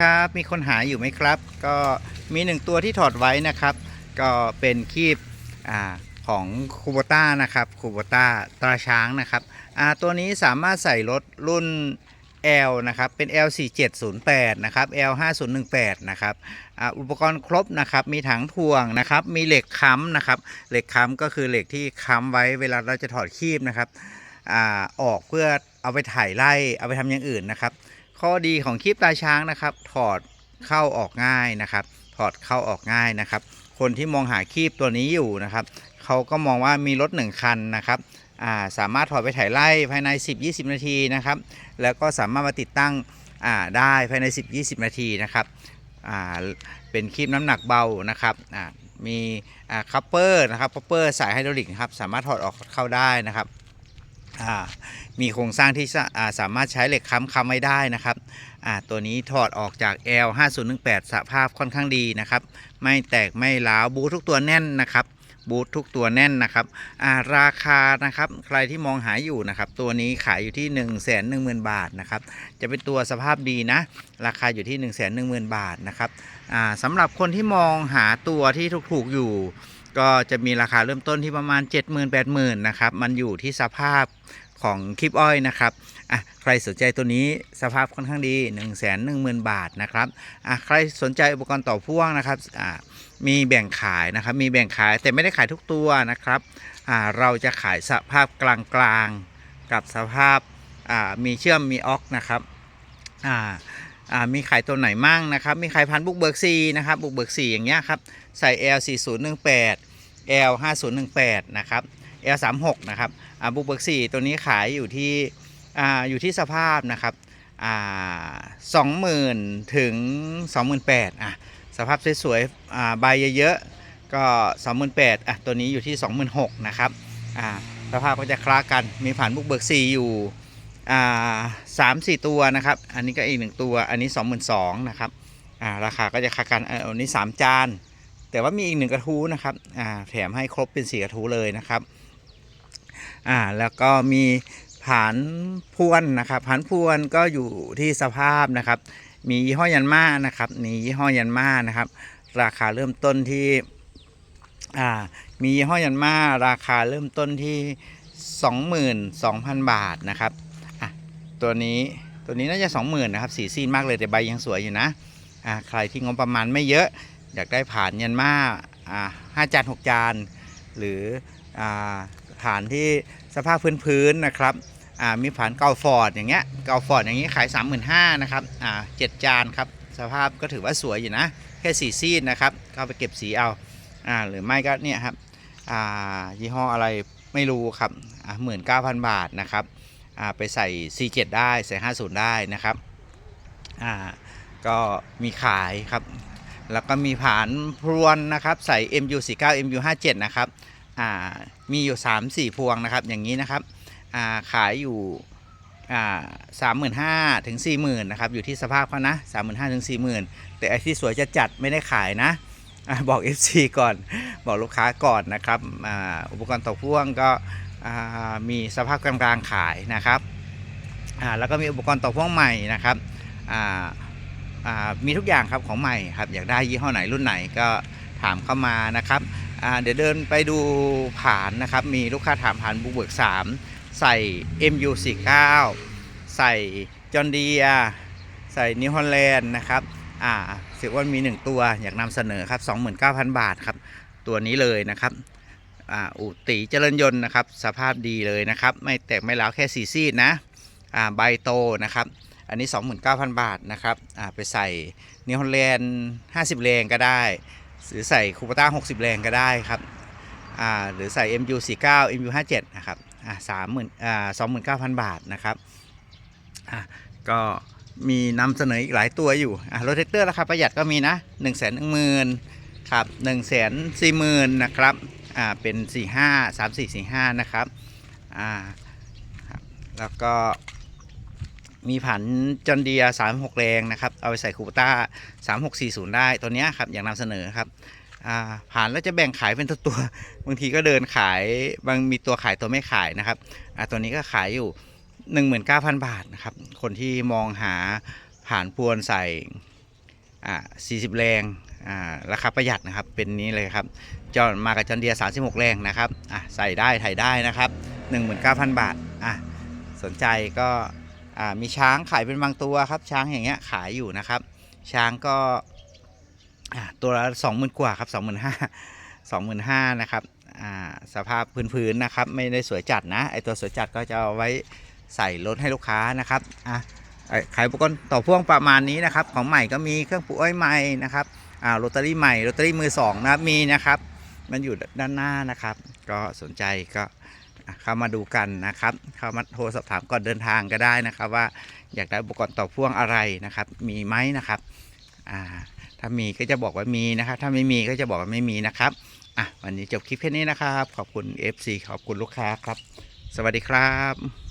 ครับมีคนหาอยู่ไหมครับ ก็มีหนึ่งตัวที่ถอดไว้นะครับ ก็เป็นคีบอาของคูโบต้านะครับคูโบต้าตราช้างนะครับอ่าตัวนี้สามารถใส่รถรุ่น L นะครับเป็น L4708 นะครับ L5018 นะครับอ่าอุปกรณ์ครบนะครับมีถังถ่วงนะครับมีเหล็กค้ำนะครับเหล็กค้ำก็คือเหล็กที่ค้ำไว้เวลาเราจะถอดคีบนะครับอ่าออกเพื่อเอาไปถ่ายไล่เอาไปทำอย่างอื่นนะครับ ข้อดีของคลิปตาช้างนะครับ ถอดเข้าออกง่ายนะครับ ถอดเข้าออกง่ายนะครับ คนที่มองหาคีบตัวนี้อยู่นะครับเขาก็มองว่ามีรถหนึ่งคันนะครับาสามารถถอดไปถ่ายไล่ภายใน 10-20 นาทีนะครับ แล้วก็สามารถมาติดตั้งได้ภายใน 10-20 นาทีนะครับเป็นคีบน้ำหนักเบานะครับมีคัพเปอร์นะครับคัพเปอร์สายไฮดรอลิกครับสามารถถอดออกเข้าได้นะครับ มีโครงสร้างที่สาสามารถใช้เหล็กค้ำค้ำไว้ได้นะครับตัวนี้ถอดออกจาก L 5018 สภาพค่อนข้างดีนะครับ ไม่แตกไม่ร้าวบูททุกตัวแน่นนะครับบูททุกตัวแน่นนะครับาราคานะครับใครที่มองหาอยู่นะครับ ตัวนี้ขายอยู่ที่ 1 1 0 0 0 0 บาทนะครับ จะเป็นตัวสภาพดีนะ ราคาอยู่ที่ 1 1 0 0 0 0 บาทนะครับสำหรับคนที่มองหาตัวที่ถูกๆอยู่ ก็จะมีราคาเริ่มต้นที่ประมาณ 70,000 80,000นะครับ มันอยู่ที่สภาพของคลิปอ้อยนะครับอะใครสนใจตัวนี้สภาพค่อนข้างดี 1 1 0 0 0 0 บาทนะครับอะใครสนใจอุปกรณ์ต่อพ่วงนะครับอ่ามีแบ่งขายนะครับ มีแบ่งขายแต่ไม่ได้ขายทุกตัวนะครับอ่าเราจะขายสภาพกลางๆกับสภาพอ่ามีเชื่อมมีออกนะครับอ่า อ่ามีขายตัวไหนมั่งนะครับ มีขายพันบุกเบิกซีนะครับ บุกเบิกซีอย่างเงี้ยครับ ใส่ L 4 0 1 8 L 5 0 1 8นะครับ L 3 6นะครับ อ่าบุกเบิกซีตัวนี้ขายอยู่ที่อ่าอยู่ที่สภาพนะครับอ่าสองหมื่นถึงสองหมื่นแปดอะสภาพสวยๆอ่าใบเยอะๆก็สองหมื่นแปดอะตัวนี้อยู่ที่สองหมื่นหกนะครับอ่าสภาพก็จะคล้ากันมีผ่านบุกเบิกซีอยู่ อ่าสามสี่ตัวนะครับ อันนี้ก็อีกหนึ่งตัว อันนี้สองหมื่นสองนะครับอ่าราคาก็จะคากันอันนี้สามจาน แต่ว่ามีอีกหนึ่งกระทู้นะครับอ่าแถมให้ครบเป็นสี่กระทู้เลยนะครับอ่าแล้วก็มีผานพวนนะครับผานพวนก็อยู่ที่สภาพนะครับ มียี่ห้อยันมานะครับมียี่ห้อยันมานะครับ ราคาเริ่มต้นที่อ่ามียี่ห้อยันมาราคาเริ่มต้นที่ 22,000 บาทนะครับ ตัวนี้ตัวนี้น่าจะ 20,000นะครับสีซีนมากเลยแต่ใบยังสวยอยู่นะอ่าใครที่งบประมาณไม่เยอะ อยากได้ผ่านยันมาอ่าห้าจานหกจาน หรืออ่าผ่านที่สภาพพื้นๆนะครับอ่ามีผานเกาฟอร์ดอย่างเงี้ยเกาฟอร์ดอย่างงี้ขาย 35,000นะครับอ่าเจ็ดจานครับสภาพก็ถือว่าสวยอยู่นะ แค่สีซีดนะครับก็ไปเก็บสีเอาอ่าหรือไม่ก็เนี่ยครับอ่ายี่ห้ออะไรไม่รู้ครับอ่าหมื่นเก้าพันบาทนะครับ ไปใส่ C7 ได้ใส่ 50 ได้นะครับก็มีขายครับ แล้วก็มีผานพรวนนะครับใส่ MU49 MU57 นะครับมีอยู่ 3-4 พวงนะครับอย่างนี้นะครับาขายอยู่สามหมื่นห้าถึงสี่หมื่นนะครับอยู่ที่สภาพเขานะสามหมื่นห้าถึงสี่หมื่นแต่ไอที่สวยจะจัดไม่ได้ขายนะอบอก FC ก่อนบอกลูกค้าก่อนนะครับออุปกรณ์ตกพ่วงก็ มีสภาพกลางๆขายนะครับแล้วก็มีอุปกรณ์ตกพ่วงใหม่นะครับมีทุกอย่างครับของใหม่ครับอยากได้ยี่ห้อไหนรุ่นไหนก็ถามเข้ามานะครับเดี๋ยวเดินไปดูผ่านนะครับ มีลูกค้าถามผ่านบุกเบิก3 ใส่ MU49 ใส่จอนดียใส่นิวฮอลแลนด์นะครับอ่าเสียอ้วนมี 1 ตัวอยากนำเสนอครับ 29,000 บาทครับ ตัวนี้เลยนะครับ อ่าอุติเจริญยนต์นะครับ สภาพดีเลยนะครับ ไม่แตกไม่ร้าวแค่สีซีดนะอ่าใบโตนะครับ อันนี้ 29,000 บาทนะครับอ่าไปใส่นิวฮอลแลนด์50 แรงก็ได้ หรือใส่คูปต้า60 แรงก็ได้ครับอ่าหรือใส่ MU49 MU57 นะครับอ่าสามหมื่นอ่าสองหมื่นเก้าพันบาทนะครับอ่าก็มีนำเสนออีกหลายตัวอยู่อ่าโรเทคเตอร์ราคาประหยัดก็มีนะหนึ่งแสนหนึ่งหมื่นครับหนึ่งแสนสี่หมื่นนะครับ อ่าเป็นสี่ห้าสามสี่สี่ห้านะครับอ่าแล้วก็มีผันจอนเดียสามหกแรงนะครับ เอาไปใส่คูปต้าสามหกสี่ศูนย์ได้ตัวนี้ครับ อย่างนำเสนอครับอ่าผ่านแล้วจะแบ่งขายเป็นตัวตัว บางทีก็เดินขาย บางมีตัวขายตัวไม่ขายนะครับอ่าตัวนี้ก็ขายอยู่ 19,000 บาทนะครับ คนที่มองหาผ่านพวนใส่อ่า40 แรง ราคาประหยัดนะครับเป็นนี้เลยครับจอมากับจอนเดีย36 แรงนะครับอะใส่ได้ถ่ายได้นะครับ 19,000 บาทอะสนใจก็อ่ามีช้างขายเป็นบางตัวครับ ช้างอย่างเงี้ยขายอยู่นะครับ ช้างก็อะตัวละ20,000กว่าครับ25,000 25,000นะครับอ่าสภาพพื้นๆนะครับ ไม่ได้สวยจัดนะไอตัวสวยจัดก็จะเอาไว้ใส่รถให้ลูกค้านะครับอะขายอุปกรณ์ต่อพ่วงประมาณนี้นะครับ ของใหม่ก็มีเครื่องปลูกอ้อยใหม่นะครับ อ่าโรตารี่ใหม่โรตารี่มือสองนะมีนะครับ มันอยู่ด้านหน้านะครับ ก็สนใจก็เข้ามาดูกันนะครับ เข้ามาโทรสอบถามก่อนเดินทางก็ได้นะครับ ว่าอยากได้อุปกรณ์ต่อพ่วงอะไรนะครับ มีไหมนะครับอ่าถ้ามีก็จะบอกว่ามีนะครับ ถ้าไม่มีก็จะบอกว่าไม่มีนะครับอะวันนี้จบคลิปแค่นี้นะครับ ขอบคุณ FC ขอบคุณลูกค้าครับ สวัสดีครับ